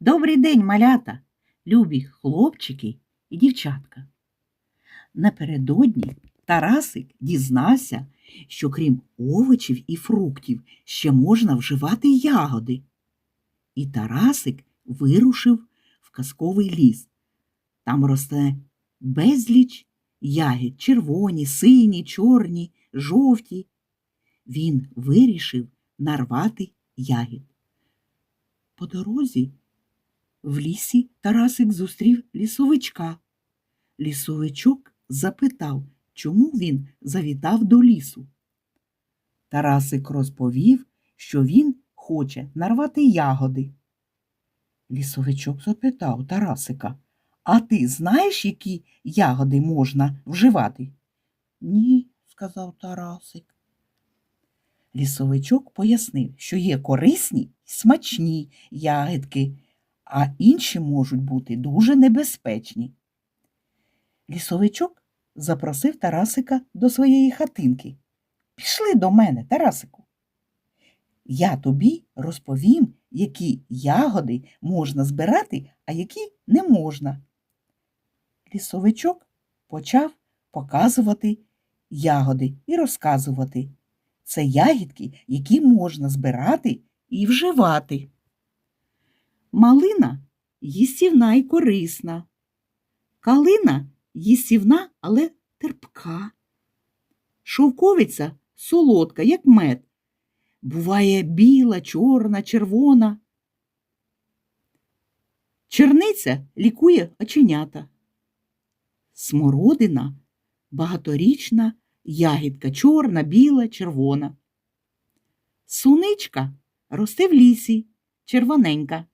Добрий день, малята, любі хлопчики і дівчатка. Напередодні Тарасик дізнався, що крім овочів і фруктів ще можна вживати ягоди. І Тарасик вирушив в казковий ліс. Там росте безліч ягід червоні, сині, чорні, жовті. Він вирішив нарвати ягід. По дорозі в лісі Тарасик зустрів лісовичка. Лісовичок запитав, чому він завітав до лісу. Тарасик розповів, що він хоче нарвати ягоди. Лісовичок запитав Тарасика, а ти знаєш, які ягоди можна вживати? Ні, сказав Тарасик. Лісовичок пояснив, що є корисні й смачні ягідки, а інші можуть бути дуже небезпечні. Лісовичок запросив Тарасика до своєї хатинки. Пішли до мене, Тарасику. Я тобі розповім, які ягоди можна збирати, а які не можна. Лісовичок почав показувати ягоди і розказувати. Це ягідки, які можна збирати і вживати. Малина їстівна і корисна. Калина їстівна, але терпка. Шовковиця солодка, як мед. Буває біла, чорна, червона. Черниця лікує оченята. Смородина багаторічна ягідка чорна, біла, червона. Суничка росте в лісі, червоненька.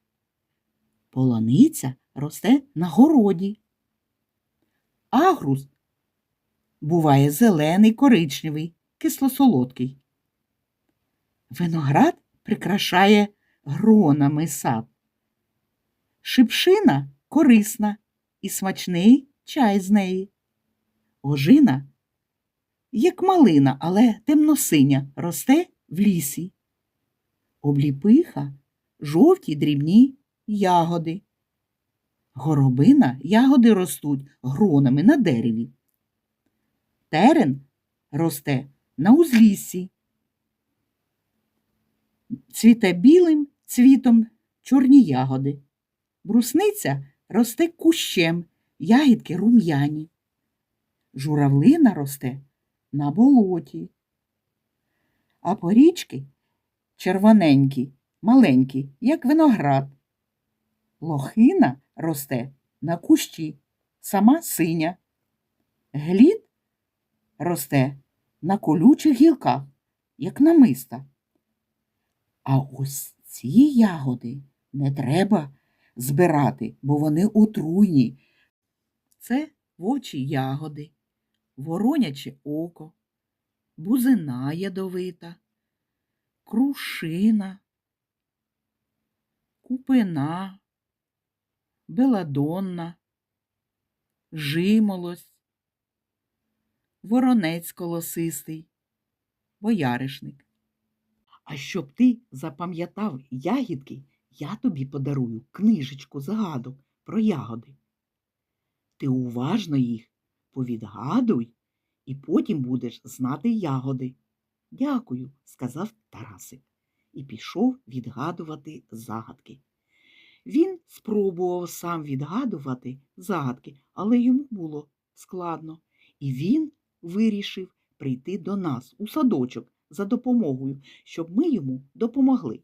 Полониця росте на городі. Агрус буває зелений, коричневий, кисло-солодкий. Виноград прикрашає гронами сад. Шипшина корисна і смачний чай з неї. Ожина, як малина, але темносиня, росте в лісі. Обліпиха жовті дрібні ягоди. Горобина ягоди ростуть гронами на дереві. Терен росте на узліссі. Цвіте білим цвітом чорні ягоди. Брусниця росте кущем, ягідки рум'яні. Журавлина росте на болоті. А порічки червоненькі, маленькі, як виноград. Лохина росте на кущі, сама синя. Глід росте на колючих гілках, як намиста. А ось ці ягоди не треба збирати, бо вони отруйні. Це вочі ягоди, вороняче око, бузина ядовита, крушина, купина, беладонна, жимолость, воронець колосистий, бояришник. А щоб ти запам'ятав ягідки, я тобі подарую книжечку загадок про ягоди. Ти уважно їх повідгадуй і потім будеш знати ягоди. Дякую, сказав Тарасик і пішов відгадувати загадки. Він спробував сам відгадувати загадки, але йому було складно, і він вирішив прийти до нас у садочок за допомогою, щоб ми йому допомогли.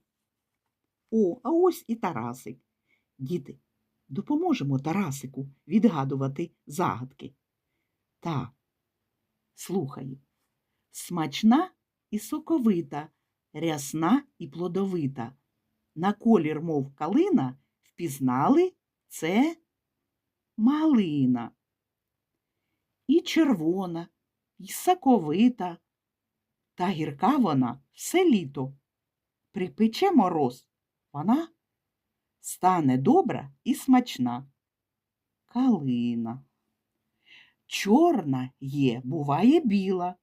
О, а ось і Тарасик. Діти, допоможемо Тарасику відгадувати загадки. Так, слухаю. Смачна і соковита, рясна і плодовита. На колір, мов калина, впізнали це малина. І червона, і соковита, та гірка вона все літо. Припече мороз, вона стане добра і смачна. Калина. Чорна є, буває біла,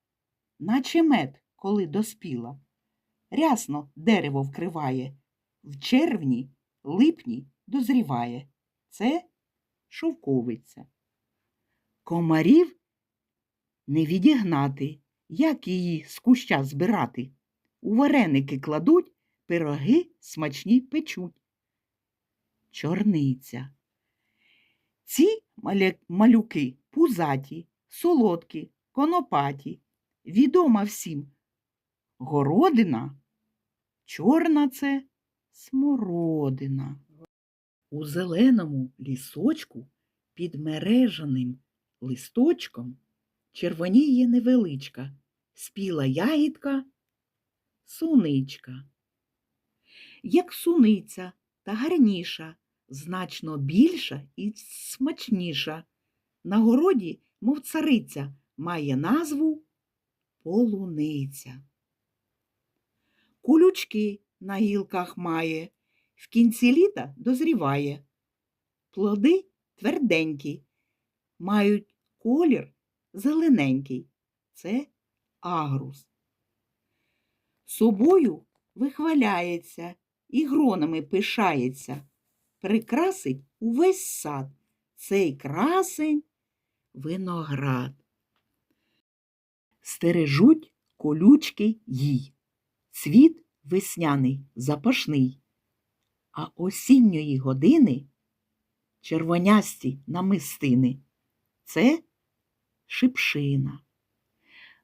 наче мед, коли доспіла. Рясно дерево вкриває в червні, липні дозріває. Це шовковиця. Комарів не відігнати, як її з куща збирати. У вареники кладуть, пироги смачні печуть. Чорниця. Ці малюки пузаті, солодкі, конопаті. Відома всім. Городина, чорна це смородина. У зеленому лісочку під мережаним листочком червоніє невеличка, спіла ягідка, суничка. Як суниця та гарніша, значно більша і смачніша. На городі, мов цариця, має назву полуниця. Кулючки на гілках має, в кінці літа дозріває. Плоди тверденькі, мають колір зелененький. Це агрус. Собою вихваляється і гронами пишається, прикрасить увесь сад. Цей красень виноград. Стережуть колючки їй. Цвіт весняний, запашний, а осінньої години червонясті намистини. Це шипшина.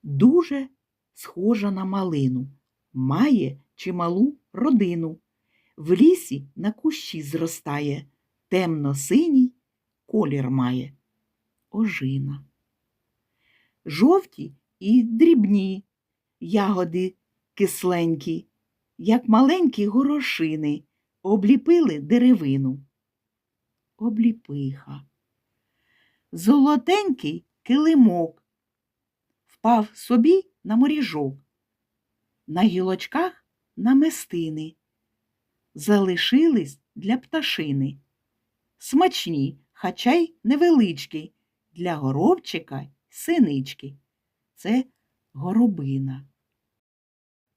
Дуже схожа на малину, має чималу родину. В лісі на кущі зростає, темно-синій колір має. Ожина. Жовті і дрібні ягоди кисленькі, як маленькі горошини, обліпили деревину. Обліпиха. Золотенький килимок впав собі на моріжок, на гілочках намистини, залишились для пташини. Смачні, хоча й невеличкі, для горобчика синички. Це горобина.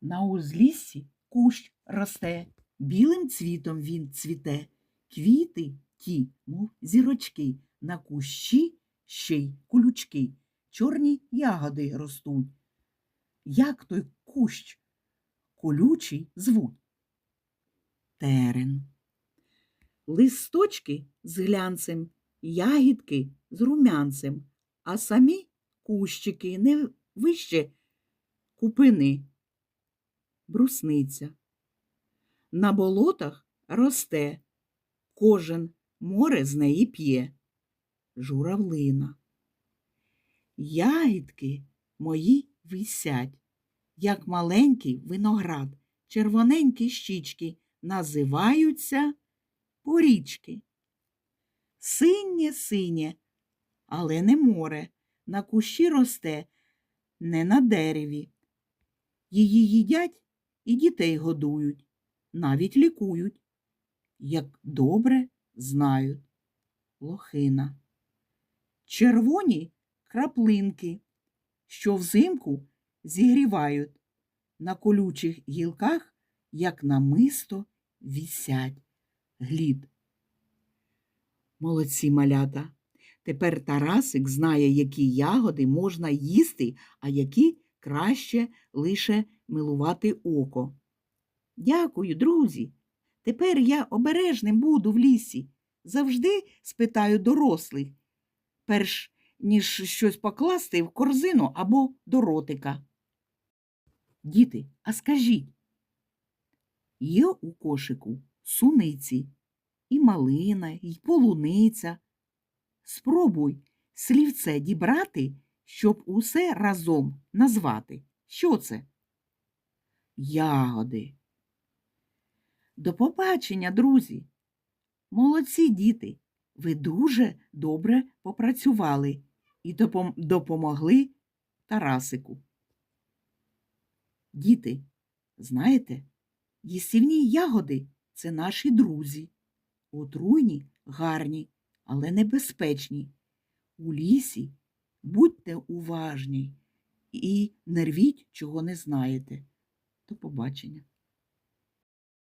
На узліссі кущ росте, білим цвітом він цвіте, квіти ті, мов зірочки, на кущі ще й колючки, чорні ягоди ростуть. Як той кущ колючий звуть? Терен. Листочки з глянцем, ягідки з румянцем, а самі кущики не вище купини брусниця. На болотах росте, кожен море з неї п'є. Журавлина. Ягідки мої висять, як маленький виноград, червоненькі щічки називаються порічки. Синє синє, але не море, на кущі росте, не на дереві. Її їдять і дітей годують, навіть лікують, як добре знають. Лохина. Червоні краплинки, що взимку зігрівають, на колючих гілках, як намисто, вісять. Глід. Молодці малята. Тепер Тарасик знає, які ягоди можна їсти, а які краще лише милувати око. Дякую, друзі. Тепер я обережним буду в лісі. Завжди спитаю дорослих, перш ніж щось покласти в корзину або до ротика. Діти, а скажіть, є у кошику суниці, і малина, і полуниця. Спробуй слівце дібрати, щоб усе разом назвати. Що це? Ягоди. До побачення, друзі. Молодці діти. Ви дуже добре попрацювали і допом- допомогли Тарасику. Діти, знаєте, їстівні ягоди це наші друзі. Отруйні, гарні, але небезпечні. У лісі будьте уважні і не рвіть, чого не знаєте. До побачення.